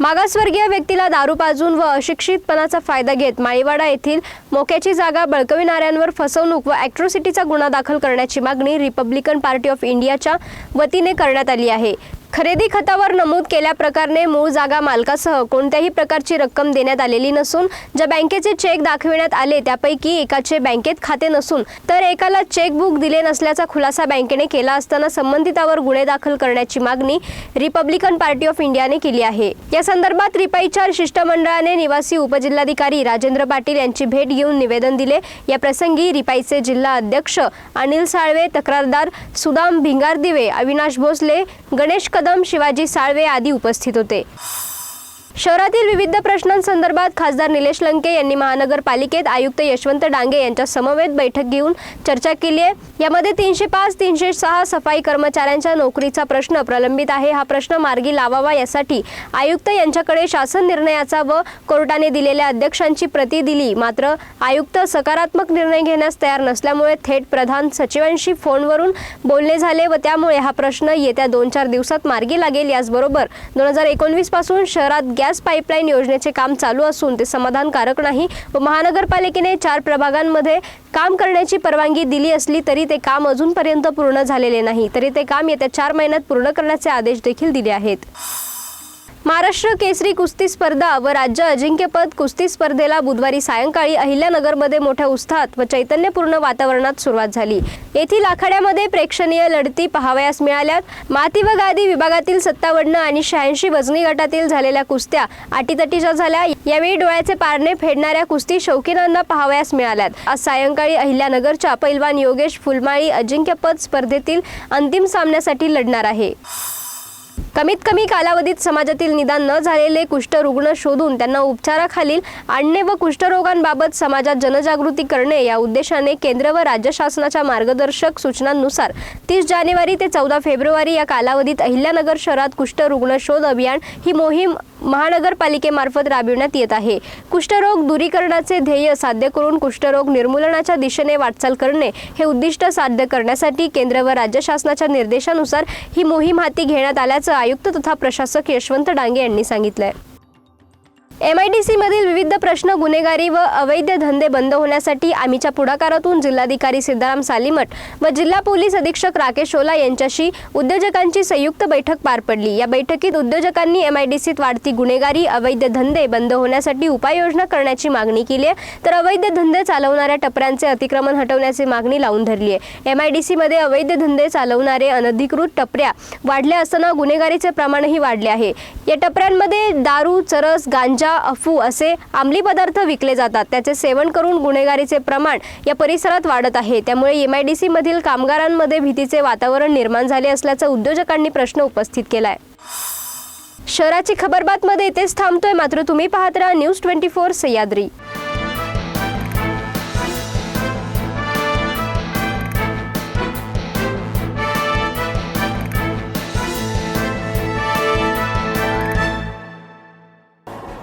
मागासवर्गीय व्यक्तीला दारू पाजून व अशिक्षितपणाचा फायदा घेत माळीवाडा येथील मोक्याची जागा बळकविणाऱ्यांवर फसवणूक व ॲक्ट्रोसिटीचा गुन्हा दाखल करण्याची मागणी रिपब्लिकन पार्टी ऑफ इंडियाच्या वतीने करण्यात आली आहे. खरेदी खतावर नमूद केल्या प्रकारे मूळ जागा मालकासह कोणत्याही प्रकारची रक्कम देण्यात आलेली नसून ज्या बँकेचे चेक दाखविण्यात आले त्यापैकी एकाचे बँकेत खाते नसून तर एकाला चेकबुक दिले नसल्याचा खुलासा बँकेने केला असताना संबंधितावर गुन्हे दाखल करण्याची मागणी रिपब्लिकन पार्टी ऑफ इंडियाने केली आहे. या संदर्भात रिपाईच्या शिष्टमंडळाने निवासी उपजिल्हाधिकारी राजेंद्र पाटील यांची भेट घेऊन निवेदन दिले. या प्रसंगी रिपाईचे जिल्हा अध्यक्ष अनिल साळवे तक्रारदार सुदाम भिंगारदिवे अविनाश भोसले गणेश कदम शिवाजी साळवे आदी उपस्थित होते. शहरातील विविध प्रश्नांसंदर्भात खासदार निलेश लंके यांनी महानगरपालिकेत आयुक्त यशवंत डांगे यांच्या समवेत बैठक घेऊन चर्चा केली आहे. यामध्ये तीनशे पाच तीनशे सहा सफाई कर्मचाऱ्यांच्या नोकरीचा प्रश्न प्रलंबित आहे. हा प्रश्न मार्गी लावावा यासाठी आयुक्त यांच्याकडे शासन निर्णयाचा व कोर्टाने दिलेल्या अध्यक्षांची प्रती दिली. मात्र आयुक्त सकारात्मक निर्णय घेण्यास तयार नसल्यामुळे थेट प्रधान सचिवांशी फोनवरून बोलणे झाले व त्यामुळे हा प्रश्न येत्या दोन चार दिवसात मार्गी लागेल. याचबरोबर दोन हजार एकोणवीसपासून शहरात गॅस पाईपलाईन योजनेचे काम चालू असून ते समाधानकारक नाही व महानगरपालिकेने चार प्रभागांमध्ये काम करण्याची परवानगी दिली असली तरी ते काम अजूनपर्यंत पूर्ण झालेले नाही. तरी ते काम येत्या चार महिन्यात पूर्ण करण्याचे आदेश देखील दिले आहेत. महाराष्ट्र केसरी कुस्ती स्पर्धा व राज्य अजिंक्यपद कुस्ती स्पर्धेला बुधवारी सायंकाळी अहिल्यानगरमध्ये मोठ्या उत्साहात व चैतन्यपूर्ण वातावरणात सुरुवात झाली. येथील आखाड्यामध्ये प्रेक्षणीय लढती पाहावयास मिळाल्यात माती व गादी विभागातील सत्तावन्न आणि शहाऐंशी वजनी गटातील झालेल्या कुस्त्या अटीतटीच्या झाल्या. यावेळी डोळ्याचे पारणे फेडणाऱ्या कुस्ती शौकीनांना पाहावयास मिळाल्यात. आज सायंकाळी अहिल्यानगरच्या पैलवान योगेश फुलमाळी अजिंक्यपद स्पर्धेतील अंतिम सामन्यासाठी लढणार आहे. कमीत कमी कालावधीत समाजातील निदान न झालेले कुष्ठरुग्ण शोधून त्यांना उपचाराखालील आणणे व कुष्ठरोगांबाबत समाजात जनजागृती करणे या उद्देशाने केंद्र व राज्य शासनाच्या मार्गदर्शक सूचनांनुसार तीस जानेवारी ते चौदा फेब्रुवारी या कालावधीत अहिल्यानगर शहरात कुष्ठरुग्ण शोध अभियान ही मोहीम महानगरपालिकेमार्फत राबविण्यात येत आहे. कुष्ठरोग दूरीकरणाचे ध्येय साध्य करून कुष्ठरोग निर्मूलनाच्या दिशेने वाटचाल करणे हे उद्दिष्ट साध्य करण्यासाठी केंद्र व राज्य शासनाच्या निर्देशानुसार ही मोहीम हाती घेण्यात आल्याचं आयुक्त तथा प्रशासक यशवंत डांगे यांनी सांगितलंय. एम आय डी सीमधील विविध प्रश्न गुन्हेगारी व अवैध धंदे बंद होण्यासाठी आम्हीच्या पुढाकारातून जिल्हाधिकारी सिद्धाराम सालीमठ व जिल्हा पोलीस अधीक्षक राकेश ओला यांच्याशी उद्योजकांची संयुक्त बैठक पार पडली. या बैठकीत उद्योजकांनी एम आय डी सीत वाढती गुन्हेगारी अवैध धंदे बंद होण्यासाठी उपाययोजना करण्याची मागणी केली आहे. तर अवैध धंदे चालवणाऱ्या टपऱ्यांचे अतिक्रमण हटवण्याची मागणी लावून धरली आहे. एम आय डी सीमध्ये अवैध धंदे चालवणारे अनधिकृत टपऱ्या वाढल्या असताना गुन्हेगारीचे प्रमाणही वाढले आहे. या टपऱ्यांमध्ये दारू चरस गांजा अफू असे अंमली पदार्थ विकले जातात. त्याचे सेवन करून गुन्हेगारीचे प्रमाण या परिसरात वाढत आहे. त्यामुळे एम आय डी सी मधील कामगारांमध्ये भीतीचे वातावरण निर्माण झाले असल्याचा उद्योजकांनी प्रश्न उपस्थित केलाय. शहराची खबरबातमध्ये इथेच थांबतोय. मात्र तुम्ही पाहत राहा न्यूज ट्वेंटी फोर सह्याद्री.